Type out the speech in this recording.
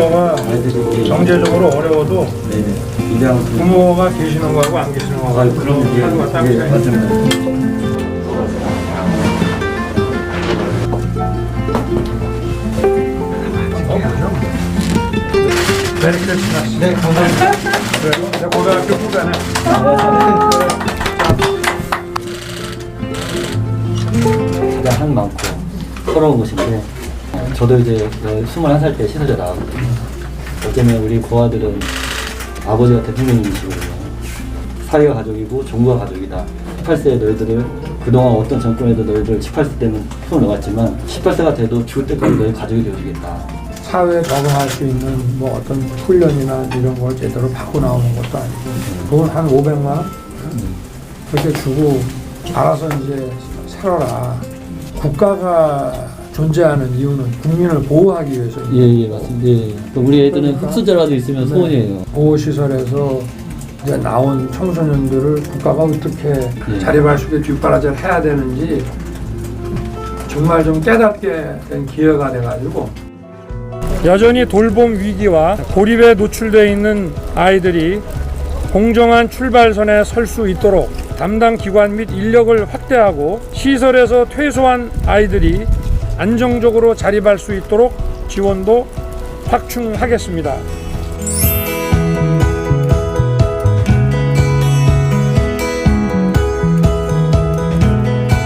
예. 경제적으로 어려워도 부모가 계시는 거하고 안 계시는 아, 거하고 하루가 딱. 메리 크리스마스. 네, 감사합니다. 그래, 내 고등학교 후배네. 가장 한 많고 서러운 곳인데 저도 이제 21살 때 시설에 나왔거든요. 어쩌면 우리 고아들은 아버지가 대통령님이시거든요. 사회가 가족이고 종부가 가족이다. 18세의 너희들을 그동안 어떤 정권에도 너희들 18세 때는 손을 놓았지만 18세가 돼도 죽을 때까지 너희 가족이 되어주겠다. 사회에 적응할 수 있는 뭐 어떤 훈련이나 이런 걸 제대로 받고 나오는 것도 아니고 돈 한 500만 원 그렇게 주고 알아서 이제 살아라. 국가가 존재하는 이유는 국민을 보호하기 위해서 예, 예, 맞습니다. 예. 우리 애들은 그러니까. 흑수저라도 있으면 소원이에요. 보호시설에서 이제 나온 청소년들을 국가가 어떻게 예. 자립할 수 있게 뒷바라지를 해야 되는지 정말 좀 깨닫게 된 기회가 돼가지고 여전히 돌봄 위기와 고립에 노출되어 있는 아이들이 공정한 출발선에 설 수 있도록 담당 기관 및 인력을 확대하고 시설에서 퇴소한 아이들이 안정적으로 자립할 수 있도록 지원도 확충하겠습니다.